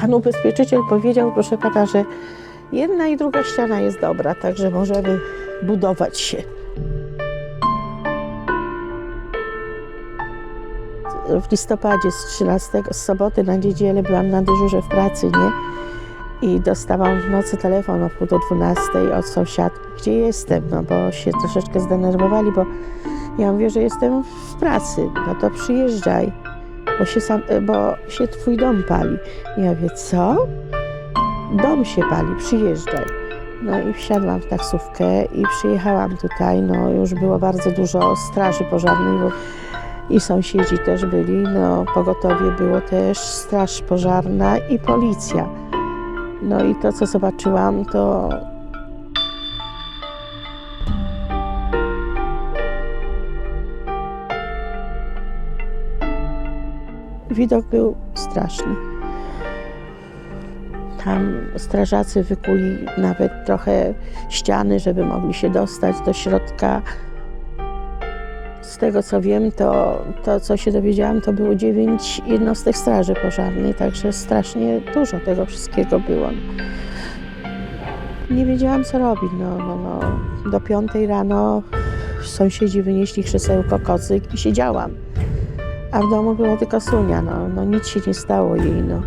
Pan ubezpieczyciel powiedział, proszę pana, że jedna i druga ściana jest dobra, także możemy budować się. W listopadzie z 13, z soboty na niedzielę byłam na dyżurze w pracy, nie? I dostałam w nocy telefon o pół do 12 od sąsiadki, gdzie jestem, no bo się troszeczkę zdenerwowali, bo ja mówię, że jestem w pracy, no to przyjeżdżaj, bo się, sam, bo się twój dom pali. Ja mówię, co? Dom się pali, przyjeżdżaj. No i wsiadłam w taksówkę i przyjechałam tutaj, no już było bardzo dużo straży pożarnej, bo i sąsiedzi też byli, no pogotowie było też, straż pożarna i policja. No i to, co zobaczyłam, to widok był straszny. Tam strażacy wykuli nawet trochę ściany, żeby mogli się dostać do środka. Z tego co wiem, to, to co się dowiedziałam, to było dziewięć jednostek straży pożarnej, także strasznie dużo tego wszystkiego było. Nie wiedziałam co robić. No, no, no. Do piątej rano sąsiedzi wynieśli krzesełko, kocyk i siedziałam. A w domu była tylko Sunia, no, no nic się nie stało jej, no.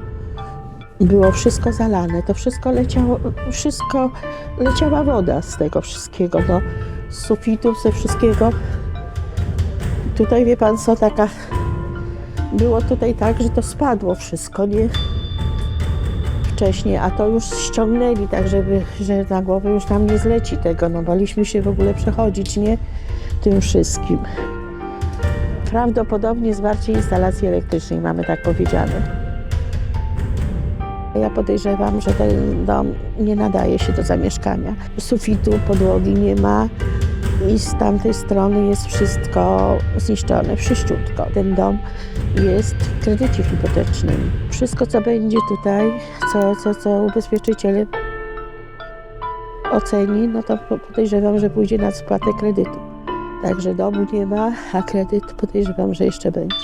Było wszystko zalane, to wszystko leciało, wszystko, leciała woda z tego wszystkiego, no. Z sufitów, ze wszystkiego. Tutaj wie pan co, taka, było tutaj tak, że to spadło wszystko, nie? Wcześniej, a to już ściągnęli tak, żeby, że na głowę już nam nie zleci tego, no baliśmy się w ogóle przechodzić, nie? Tym wszystkim. Prawdopodobnie zwarcie instalacji elektrycznej, mamy tak powiedziane. Ja podejrzewam, że ten dom nie nadaje się do zamieszkania. Sufitu, podłogi nie ma i z tamtej strony jest wszystko zniszczone, wszyściutko. Ten dom jest w kredycie hipotecznym. Wszystko, co będzie tutaj, co, co, co ubezpieczyciel oceni, no to podejrzewam, że pójdzie na spłatę kredytu. Także domu nie ma, a kredyt podejrzewam, że jeszcze będzie.